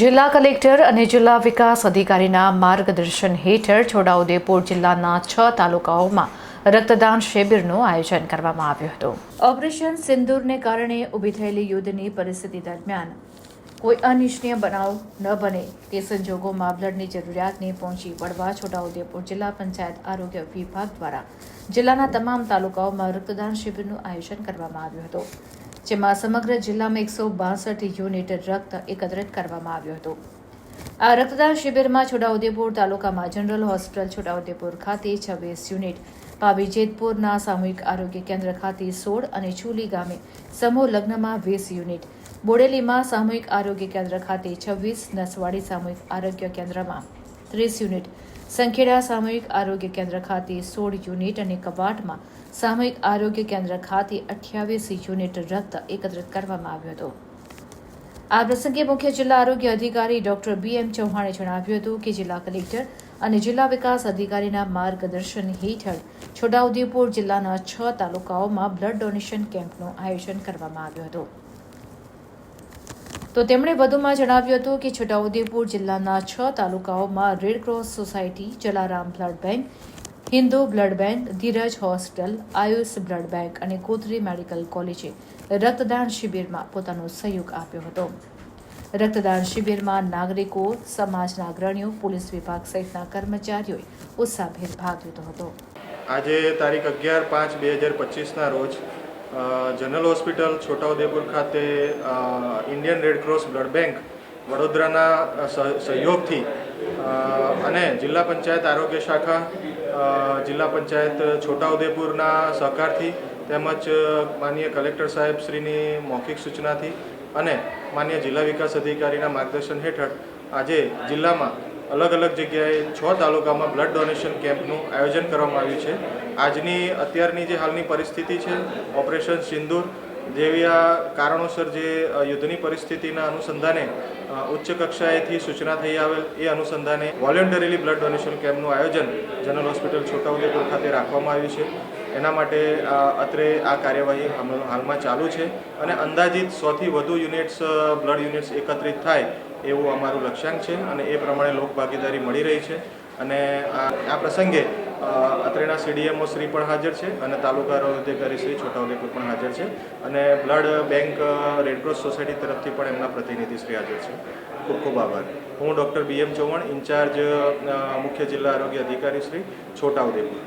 જિલ્લા કલેક્ટર અને જિલ્લા વિકાસ અધિકારીના માર્ગદર્શન હેઠળ છોટાઉદેપુર જિલ્લાના છ તાલુકાઓમાં રક્તદાન શિબિરનું આયોજન કરવામાં આવ્યું હતું. ઓપરેશન સિંદૂરને કારણે ઊભી થયેલી યુદ્ધની પરિસ્થિતિ દરમિયાન કોઈ અનિચ્છનીય બનાવ ન બને તે સંજોગોમાં બ્લડની જરૂરિયાતને પહોંચી વળવા છોટાઉદેપુર જિલ્લા પંચાયત આરોગ્ય વિભાગ દ્વારા જિલ્લાના તમામ તાલુકાઓમાં રક્તદાન શિબિરનું આયોજન કરવામાં આવ્યું હતું. જેમાં સમગ્ર જિલ્લામાં એકસો બાસઠ યુનિટ રક્ત એકત્રિત કરવામાં આવ્યું હતું. આ રક્તદાન શિબિરમાં છોટાઉદેપુર તાલુકામાં જનરલ હોસ્પિટલ છોટાઉદેપુર ખાતે છવ્વીસ યુનિટ પાવી જેતપુરના સામૂહિક આરોગ્ય કેન્દ્ર ખાતે સોળ અને ચુલી ગામે સમૂહ લગ્નમાં વીસ યુનિટ, બોડેલીમાં સામૂહિક આરોગ્ય કેન્દ્ર ખાતે છવ્વીસ, નસવાડી સામૂહિક આરોગ્ય કેન્દ્રમાં ત્રીસ યુનિટ, સંખેડા સામૂહિક આરોગ્ય કેન્દ્ર ખાતે સોળ યુનિટ અને કવાટમાં સામૂહિક આરોગ્ય કેન્દ્ર ખાતે અઠ્યાવીસ યુનિટ રક્ત એકત્રિત કરવામાં આવ્યું હતું. આ પ્રસંગે મુખ્ય જિલ્લા આરોગ્ય અધિકારી ડોક્ટર બી એમ ચૌહાણે જણાવ્યું હતું કે જિલ્લા કલેક્ટર અને જિલ્લા વિકાસ અધિકારીના માર્ગદર્શન હેઠળ છોટાઉદેપુર જિલ્લાના છ તાલુકાઓમાં બ્લડ ડોનેશન કેમ્પનું આયોજન કરવામાં આવ્યું હતું. તો તેમણે વધુમાં જણાવ્યું હતું કે છોટાઉદેપુર જિલ્લાના છ તાલુકાઓમાં red cross society, Jalaram blood bank Hindu blood bank, Dhiraj hospital Ayush blood bank અને કોથરી મેડિકલ કોલેજે રક્તદાન શિબિરમાં પોતાનો સહયોગ આપ્યો હતો. રક્તદાન શિબિરમાં નાગરિકો, સમાજના અગ્રણીઓ, પોલીસ વિભાગ સહિતના કર્મચારીઓએ ઉત્સાહભેર ભાગ લીધો હતો. આજે તારીખ અગિયાર પાંચ બે હજાર પચીસના રોજ જનરલ હોસ્પિટલ છોટાઉદેપુર ખાતે Indian Indian red cross blood bank વડોદરાના સહ- સહયોગથી અને જિલ્લા પંચાયત આરોગ્ય શાખા જિલ્લા પંચાયત છોટાઉદેપુરના સહકારથી તેમજ માનીય કલેક્ટર સાહેબ શ્રીની મૌખિક સૂચનાથી અને માન્ય જિલ્લા વિકાસ અધિકારીના માર્ગદર્શન હેઠળ આજે જિલ્લામાં અલગ અલગ જગ્યાએ છ તાલુકામાં બ્લડ ડોનેશન કેમ્પનું આયોજન કરવામાં આવ્યું છે. આજની અત્યારની જે હાલની પરિસ્થિતિ છે, ઓપરેશન સિંદૂર જેવી આ કારણોસર જે યુદ્ધની પરિસ્થિતિના અનુસંધાને ઉચ્ચ કક્ષાએથી સૂચના થઈ આવેલ એ અનુસંધાને વોલેન્ટરીલી બ્લડ ડોનેશન કેમ્પનું આયોજન જનરલ હોસ્પિટલ છોટાઉદેપુર ખાતે રાખવામાં આવ્યું છે. એના માટે અત્રે આ કાર્યવાહી હાલ- હાલમાં ચાલુ છે અને અંદાજિત સોથી વધુ યુનિટ્સ બ્લડ યુનિટ્સ એકત્રિત થાય એવું અમારું લક્ષ્યાંક છે અને એ પ્રમાણે લોકભાગીદારી મળી રહી છે. અને આ પ્રસંગે અત્રેના સીડીએમઓ શ્રી પણ હાજર છે અને તાલુકા અધિકારી શ્રી છોટાઉદેપુર પણ હાજર છે અને બ્લડ બેંક રેડક્રોસ સોસાયટી તરફથી પણ એમના પ્રતિનિધિ શ્રી હાજર છે. ખૂબ ખૂબ આભાર. હું doctor B M Chauhan, in charge મુખ્ય જિલ્લા આરોગ્ય અધિકારી શ્રી છોટાઉદેપુર.